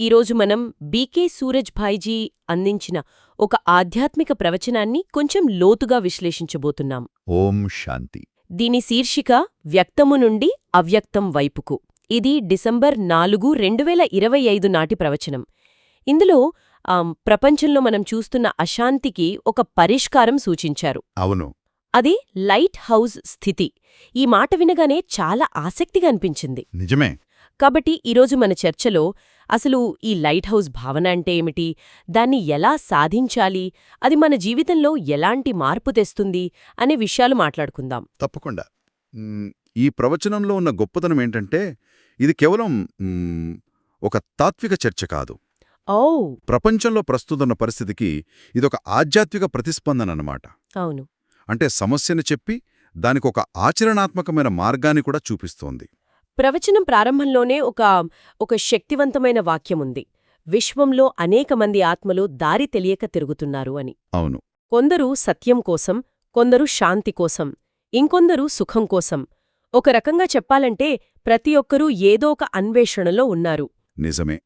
ఈరోజు మనం బీకే సూరజ్ భాయ్జీ అందించిన ఒక ఆధ్యాత్మిక ప్రవచనాన్ని కొంచెం లోతుగా విశ్లేషించబోతున్నాం. ఓం శాంతి. దీని శీర్షిక వ్యక్తము నుండి అవ్యక్తం వైపుకు. ఇది డిసెంబర్ నాలుగు రెండు వేల ఇరవై ఐదు నాటి ప్రవచనం. ఇందులో ప్రపంచంలో మనం చూస్తున్న అశాంతికి ఒక పరిష్కారం సూచించారు. అవును. అది లైట్ హౌస్ స్థితి. ఈ మాట వినగానే చాలా ఆసక్తిగా అనిపించింది. నిజమే. కాబట్టి ఈరోజు మన చర్చలో అసలు ఈ లైట్ హౌస్ భావన అంటే ఏమిటి? దాన్ని ఎలా సాధించాలి? అది మన జీవితంలో ఎలాంటి మార్పు తెస్తుంది? అనే విషయాలు మాట్లాడుకుందాం. తప్పకుండా. ఈ ప్రవచనంలో ఉన్న గొప్పతనం ఏంటంటే ఇది కేవలం ఒక తాత్విక చర్చ కాదు. ఓ ప్రపంచంలో ప్రస్తుతున్న పరిస్థితికి ఇదొక ఆధ్యాత్మిక ప్రతిస్పందన అన్నమాట అవును. అంటే సమస్యను చెప్పి దానికి ఒక ఆచరణాత్మకమైన మార్గాన్ని కూడా చూపిస్తోంది. ప్రవచనం ప్రారంభంలోనే ఒక ఒక శక్తివంతమైన వాక్యముంది విశ్వంలో అనేక మంది ఆత్మలు దారి తెలియక తిరుగుతున్నారు అని. అవును. కొందరు సత్యం కోసం కొందరు శాంతి కోసం ఇంకొందరు సుఖం కోసం. ఒక రకంగా చెప్పాలంటే ప్రతి ఒక్కరూ ఏదో ఒక అన్వేషణలో ఉన్నారు. నిజమే.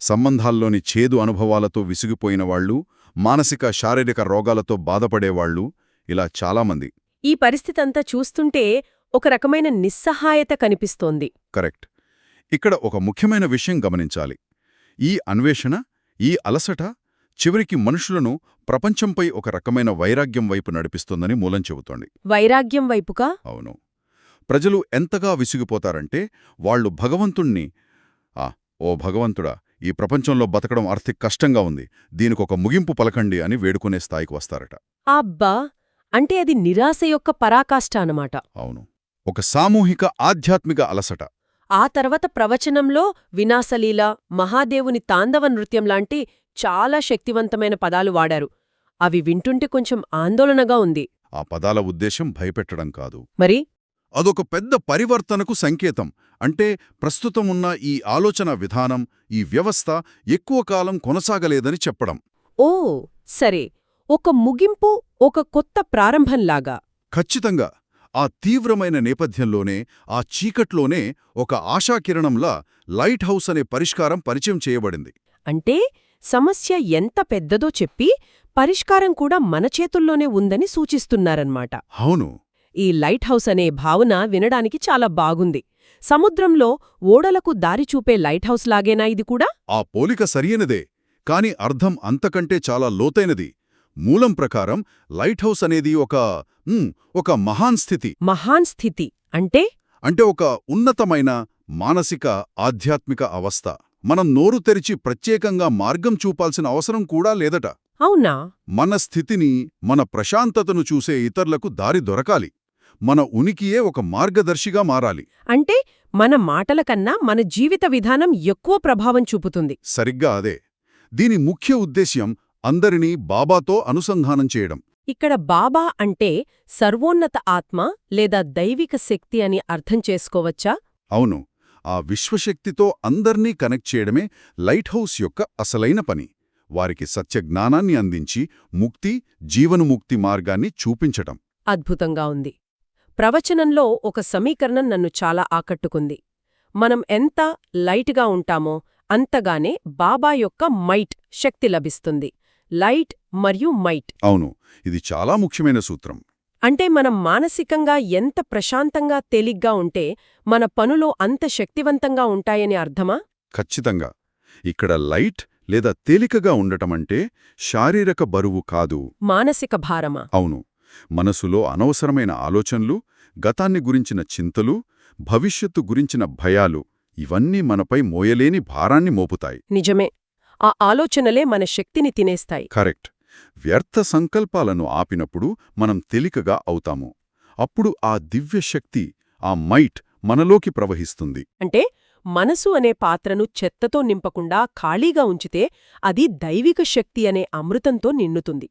సంబంధాల్లోని చేదు అనుభవాలతో విసిగిపోయిన వాళ్ళు మానసిక శారీరక రోగాలతో బాధపడేవాళ్ళు ఇలా చాలామంది. ఈ పరిస్థితంతా చూస్తుంటే ఒక రకమైన నిస్సహాయత కనిపిస్తోంది. కరెక్ట్. ఇక్కడ ఒక ముఖ్యమైన విషయం గమనించాలి. ఈ అన్వేషణ ఈ అలసట చివరికి మనుషులను ప్రపంచంపై ఒక రకమైన వైరాగ్యం వైపు నడిపిస్తుందని మూలం చెబుతోంది. వైరాగ్యం వైపుగా అవును. ప్రజలు ఎంతగా విసిగిపోతారంటే వాళ్ళు భగవంతుణ్ణి ఆ ఓ భగవంతుడా ఈ ప్రపంచంలో బతకడం ఆర్థిక కష్టంగా ఉంది. దీనికొక ముగింపు పలకండి అని వేడుకునే స్థాయికి వస్తారట. అబ్బా! అంటే అది నిరాశ యొక్క పరాకాష్ట అనమాట అవును. ఒక సామూహిక ఆధ్యాత్మిక అలసట. ఆ తర్వాత ప్రవచనంలో వినాశలీల మహాదేవుని తాండవ నృత్యం లాంటి చాలా శక్తివంతమైన పదాలు వాడారు. అవి వింటుంటే కొంచెం ఆందోళనగా ఉంది. ఆ పదాల ఉద్దేశం భయపెట్టడం కాదు. మరి? అదొక పెద్ద పరివర్తనకు సంకేతం. అంటే ప్రస్తుతం ఉన్న ఈ ఆలోచన విధానం ఈ వ్యవస్థ ఎక్కువ కాలం కొనసాగలేదని చెప్పడం. ఓ సరే. ఒక ముగింపు ఒక కొత్త ప్రారంభంలాగా. ఖచ్చితంగా. ఆ తీవ్రమైన నేపథ్యంలోనే ఆ చీకట్లోనే ఒక ఆశాకిరణంలా లైట్ హౌస్ అనే పరిష్కారం పరిచయం చేయబడింది. అంటే సమస్య ఎంత పెద్దదో చెప్పి పరిష్కారం కూడా మన చేతుల్లోనే ఉందని సూచిస్తున్నారన్నమాట. అవును. ఈ లైట్ హౌస్ అనే భావన వినడానికి చాలా బాగుంది. సముద్రంలో ఓడలకు దారి చూపే లైట్ హౌస్ లాగేనా ఇది కూడా? ఆ పోలిక సరియనిదే కాని అర్థం అంతకంటే చాలా లోతైనది. మూలం ప్రకారం లైట్ హౌస్ అనేది ఒక ఒక మహాన్ స్థితి. మహాన్ స్థితి అంటే? అంటే ఒక ఉన్నతమైన మానసిక ఆధ్యాత్మిక అవస్థ. మనం నోరు తెరిచి ప్రత్యేకంగా మార్గం చూపాల్సిన అవసరం కూడా లేదట. అవునా? మన స్థితిని మన ప్రశాంతతను చూసే ఇతరులకు దారి దొరకాలి. మన ఉనికియే ఒక మార్గదర్శిగా మారాలి. అంటే మన మాటల కన్నా మన జీవిత విధానం ఎక్కువ ప్రభావం చూపుతుంది. సరిగ్గా అదే. దీని ముఖ్య ఉద్దేశ్యం అందరినీ బాబాతో అనుసంధానం చేయడం. ఇక్కడ బాబా అంటే సర్వోన్నత ఆత్మ లేదా దైవిక శక్తి అని అర్థం చేసుకోవచ్చా? అవును. ఆ విశ్వశక్తితో అందర్నీ కనెక్ట్ చేయడమే లైట్ హౌస్ యొక్క అసలైన పని. వారికి సత్యజ్ఞానాన్ని అందించి ముక్తి జీవనుముక్తి మార్గాన్ని చూపించటం. అద్భుతంగా ఉంది. ప్రవచనంలో ఒక సమీకరణం నన్ను చాలా ఆకట్టుకుంది. మనం ఎంత లైట్గా ఉంటామో అంతగానే బాబా యొక్క మైట్ శక్తి లభిస్తుంది. లైట్ మరియు మైట్. అవును ఇది చాలా ముఖ్యమైన సూత్రం. అంటే మనం మానసికంగా ఎంత ప్రశాంతంగా తేలిగ్గా ఉంటే మన పనులో అంత శక్తివంతంగా ఉంటాయని అర్థమా? ఖచ్చితంగా. ఇక్కడ లైట్ లేదా తేలికగా ఉండటమంటే శారీరక బరువు కాదు. మానసిక భారమా? అవును మనసులో అనవసరమైన ఆలోచనలు గతాన్ని గురించిన చింతలు భవిష్యత్తు గురించిన భయాలు ఇవన్నీ మనపై మోయలేని భారాన్ని మోపుతాయి. నిజమే. ఆ ఆలోచనలే మన శక్తిని తినేస్తాయి. కరెక్ట్. వ్యర్థ సంకల్పాలను ఆపినప్పుడు మనం తేలికగా అవుతాము. అప్పుడు ఆ దివ్యశక్తి ఆ మైట్ మనలోకి ప్రవహిస్తుంది. అంటే మనసు అనే పాత్రను చెత్తతో నింపకుండా ఖాళీగా ఉంచితే అది దైవిక శక్తి అనే అమృతంతో నిండుతుంది.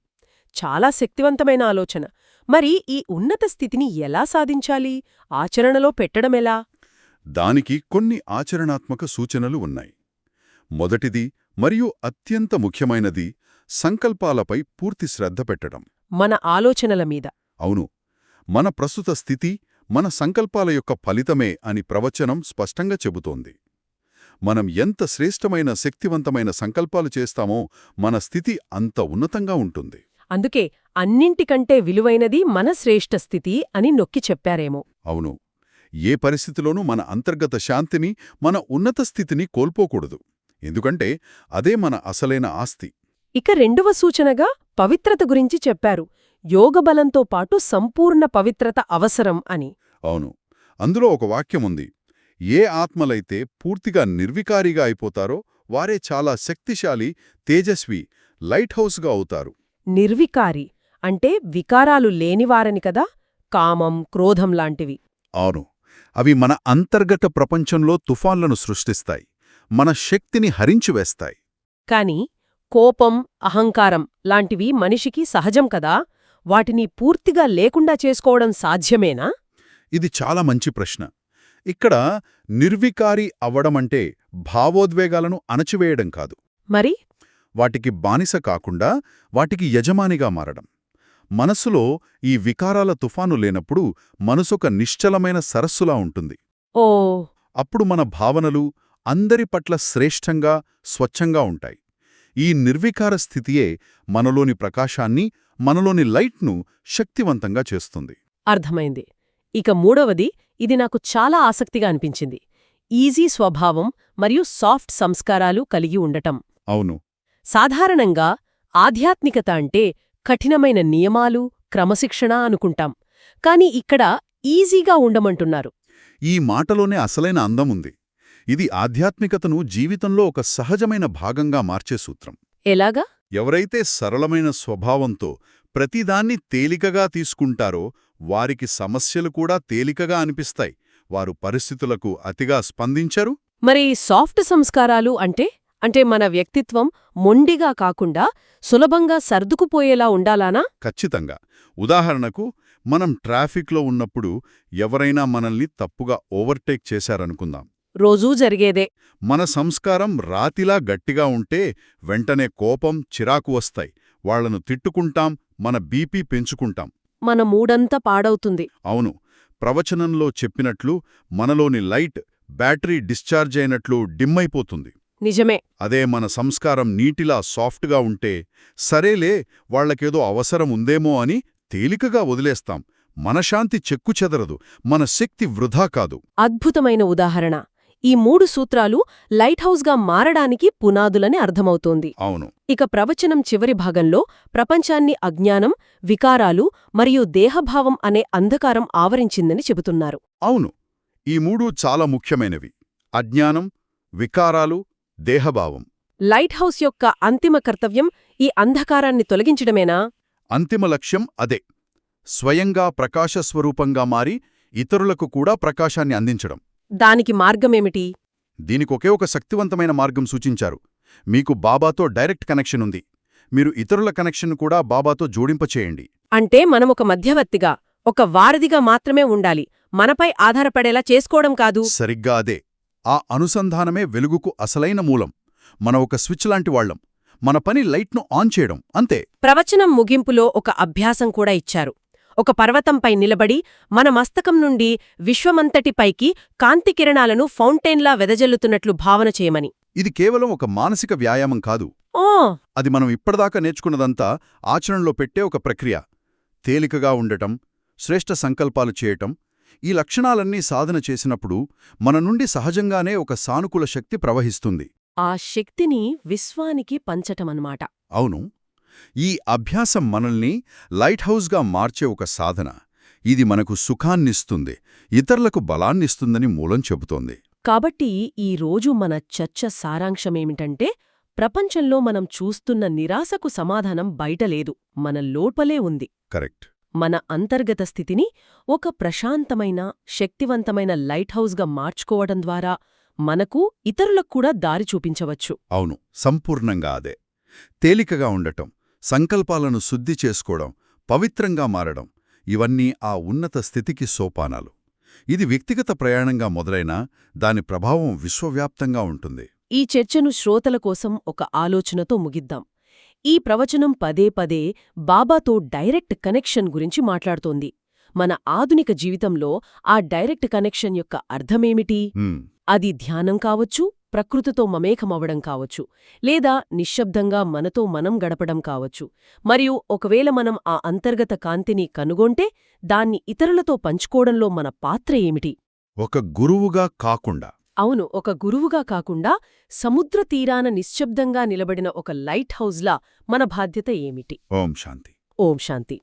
చాలా శక్తివంతమైన ఆలోచన. మరి ఈ ఉన్నత స్థితిని ఎలా సాధించాలి? ఆచరణలో పెట్టడమెలా దానికి కొన్ని ఆచరణాత్మక సూచనలు ఉన్నాయి. మొదటిది మరియు అత్యంత ముఖ్యమైనది సంకల్పాలపై పూర్తి శ్రద్ధ పెట్టడం. మన ఆలోచనల మీద. అవును. మన ప్రస్తుత స్థితి మన సంకల్పాల యొక్క ఫలితమే అని ప్రవచనం స్పష్టంగా చెబుతోంది. మనం ఎంత శ్రేష్టమైన శక్తివంతమైన సంకల్పాలు చేస్తామో మన స్థితి అంత ఉన్నతంగా ఉంటుంది. అందుకే అన్నింటికంటే విలువైనది మన శ్రేష్ఠ స్థితి అని నొక్కి చెప్పారేమో. అవును. ఏ పరిస్థితిలోనూ మన అంతర్గత శాంతిని మన ఉన్నత స్థితిని కోల్పోకూడదు. ఎందుకంటే అదే మన అసలైన ఆస్తి. ఇక రెండవ సూచనగా పవిత్రత గురించి చెప్పారు. యోగబలంతో పాటు సంపూర్ణ పవిత్రత అవసరం అని. అవును. అందులో ఒక వాక్యముంది ఏ ఆత్మలైతే పూర్తిగా నిర్వికారిగా అయిపోతారో వారే చాలా శక్తిశాలి తేజస్వి లైట్ హౌస్గా అవుతారు. నిర్వికారి అంటే వికారాలు లేనివారని కదా కామం క్రోధం లాంటివి. అవును. అవి మన అంతర్గత ప్రపంచంలో తుఫాన్లను సృష్టిస్తాయి. మన శక్తిని హరించివేస్తాయి కాని కోపం అహంకారం లాంటివి మనిషికి సహజం కదా? వాటిని పూర్తిగా లేకుండా చేసుకోవడం సాధ్యమేనా? ఇది చాలా మంచి ప్రశ్న. ఇక్కడ నిర్వికారి అవ్వడమంటే భావోద్వేగాలను అణచివేయడం కాదు. మరి? వాటికి బానిస కాకుండా వాటికి యజమానిగా మారడం. మనసులో ఈ వికారాల తుఫాను లేనప్పుడు మనసొక నిశ్చలమైన సరస్సులా ఉంటుంది. ఓ! అప్పుడు మన భావనలు అందరి పట్ల శ్రేష్టంగా స్వచ్ఛంగా ఉంటాయి. ఈ నిర్వికార స్థితియే మనలోని ప్రకాశాన్ని మనలోని లైట్ను శక్తివంతంగా చేస్తుంది. అర్థమైంది. ఇక మూడవది ఇది నాకు చాలా ఆసక్తిగా అనిపించింది. ఈజీ స్వభావం మరియు సాఫ్ట్ సంస్కారాలు కలిగి ఉండటం. అవును. సాధారణంగా ఆధ్యాత్మికత అంటే కఠినమైన నియమాలు క్రమశిక్షణ అనుకుంటాం. కాని ఇక్కడ ఈజీగా ఉండమంటున్నారు. ఈ మాటలోనే అసలైన అందముంది. ఇది ఆధ్యాత్మికతను జీవితంలో ఒక సహజమైన భాగంగా మార్చే సూత్రం. ఎలాగా? ఎవరైతే సరళమైన స్వభావంతో ప్రతిదాన్ని తేలికగా తీసుకుంటారో వారికి సమస్యలు కూడా తేలికగా అనిపిస్తాయి. వారు పరిస్థితులకు అతిగా స్పందించరు. మరి సాఫ్ట్ సంస్కారాలు అంటే అంటే మన వ్యక్తిత్వం మొండిగా కాకుండా సులభంగా సర్దుకుపోయేలా ఉండాలానా? ఖచ్చితంగా. ఉదాహరణకు మనం ట్రాఫిక్లో ఉన్నప్పుడు ఎవరైనా మనల్ని తప్పుగా ఓవర్టేక్ చేశారనుకుందాం. రోజూ జరిగేదే. మన సంస్కారం రాతిలా గట్టిగా ఉంటే వెంటనే కోపం చిరాకు వస్తాయి. వాళ్ళను తిట్టుకుంటాం మన బీపీ పెంచుకుంటాం. మన మూడంతా పాడవుతుంది. అవును ప్రవచనంలో చెప్పినట్లు మనలోని లైట్ బ్యాటరీ డిశ్చార్జ్ అయినట్లు డిమ్మయిపోతుంది నిజమే. అదే మన సంస్కారం నీటిలా సాఫ్ట్గా ఉంటే సరేలే వాళ్ళకేదో అవసరం ఉందేమో అని తేలికగా వదిలేస్తాం. మన శాంతి చెక్కుచెదరదు మన శక్తి వృధా కాదు. అద్భుతమైన ఉదాహరణ. ఈ మూడు సూత్రాలు లైట్ హౌస్గా మారడానికి పునాదులని అర్థమవుతోంది. అవును. ఇక ప్రవచనం చివరి భాగంలో ప్రపంచాన్ని అజ్ఞానం వికారాలు మరియు దేహభావం అనే అంధకారం ఆవరించిందని చెబుతున్నారు. అవును. ఈ మూడు చాలా ముఖ్యమైనవి. అజ్ఞానం వికారాలు దేహభావం. లైట్ హౌస్ యొక్క అంతిమ కర్తవ్యం ఈ అంధకారాన్ని తొలగించడమేనా? అంతిమ లక్ష్యం అదే. స్వయంగా ప్రకాశస్వరూపంగా మారి ఇతరులకు కూడా ప్రకాశాన్ని అందించడం. దానికి మార్గమేమిటి? దీనికొకే ఒక శక్తివంతమైన మార్గం సూచించారు. మీకు బాబాతో డైరెక్ట్ కనెక్షన్ ఉంది. మీరు ఇతరుల కనెక్షన్ కూడా బాబాతో జోడింపచేయండి. అంటే మనమొక మధ్యవర్తిగా ఒక వారధిగా మాత్రమే ఉండాలి. మనపై ఆధారపడేలా చేసుకోవడం కాదు. సరిగ్గా అదే. ఆ అనుసంధానమే వెలుగుకు అసలైన మూలం. మన ఒక స్విచ్ లాంటి వాళ్ళం. మన పని లైట్ను ఆన్ చేయడం. అంతే. ప్రవచనం ముగింపులో ఒక అభ్యాసం కూడా ఇచ్చారు. ఒక పర్వతంపై నిలబడి మన మస్తకం నుండి విశ్వమంతటిపైకి కాంతి కిరణాలను ఫౌంటైన్లా వెదజల్లుతున్నట్లు భావన చేయమని. ఇది కేవలం ఒక మానసిక వ్యాయామం కాదు. ఓ! అది మనం ఇప్పటిదాకా నేర్చుకున్నదంతా ఆచరణలో పెట్టే ఒక ప్రక్రియ. తేలికగా ఉండటం శ్రేష్ఠ సంకల్పాలు చేయటం ఈ లక్షణాలన్నీ సాధన చేసినప్పుడు మన నుండి సహజంగానే ఒక సానుకూల శక్తి ప్రవహిస్తుంది. ఆ శక్తిని విశ్వానికి పంచటమన్నమాట. అవును. ఈ అభ్యాసం మనల్ని లైట్ హౌస్గా మార్చే ఒక సాధన. ఇది మనకు సుఖాన్నిస్తుంది ఇతరులకు బలాన్నిస్తుందని మూలం చెబుతోంది. కాబట్టి ఈ రోజు మన చర్చ సారాంశమేమిటంటే ప్రపంచంలో మనం చూస్తున్న నిరాశకు సమాధానం బయటలేదు మన లోపలే ఉంది. కరెక్ట్. మన అంతర్గత స్థితిని ఒక ప్రశాంతమైన శక్తివంతమైన లైట్ హౌస్గా మార్చుకోవడం ద్వారా మనకు ఇతరులకు కూడా దారి చూపించవచ్చు. అవును సంపూర్ణంగా అదే. తేలికగా ఉండటం. సంకల్పాలను శుద్ధి చేసుకోవడం పవిత్రంగా మారడం ఇవన్నీ ఆ ఉన్నత స్థితికి సోపానాలు. ఇది వ్యక్తిగత ప్రయాణంగా మొదలైనా దాని ప్రభావం విశ్వవ్యాప్తంగా ఉంటుంది. ఈ చర్చను శ్రోతల కోసం ఒక ఆలోచనతో ముగిద్దాం. ఈ ప్రవచనం పదే పదే బాబాతో డైరెక్ట్ కనెక్షన్ గురించి మాట్లాడుతోంది. మన ఆధునిక జీవితంలో ఆ డైరెక్ట్ కనెక్షన్ యొక్క అర్థమేమిటి? అది ధ్యానం కావచ్చు ప్రకృతితో మమేకమవ్వడం కావచ్చు లేదా నిశ్శబ్దంగా మనతో మనం గడపడం కావచ్చు. మరియు ఒకవేళ మనం ఆ అంతర్గత కాంతిని కనుగొంటే దాన్ని ఇతరులతో పంచుకోవడంలో మన పాత్ర ఏమిటి? ఒక గురువుగా కాకుండా. అవును ఒక గురువుగా కాకుండా సముద్ర తీరాన నిశ్శబ్దంగా నిలబడిన ఒక లైట్ హౌస్లా మన బాధ్యత ఏమిటి? ఓం శాంతి. ఓం శాంతి.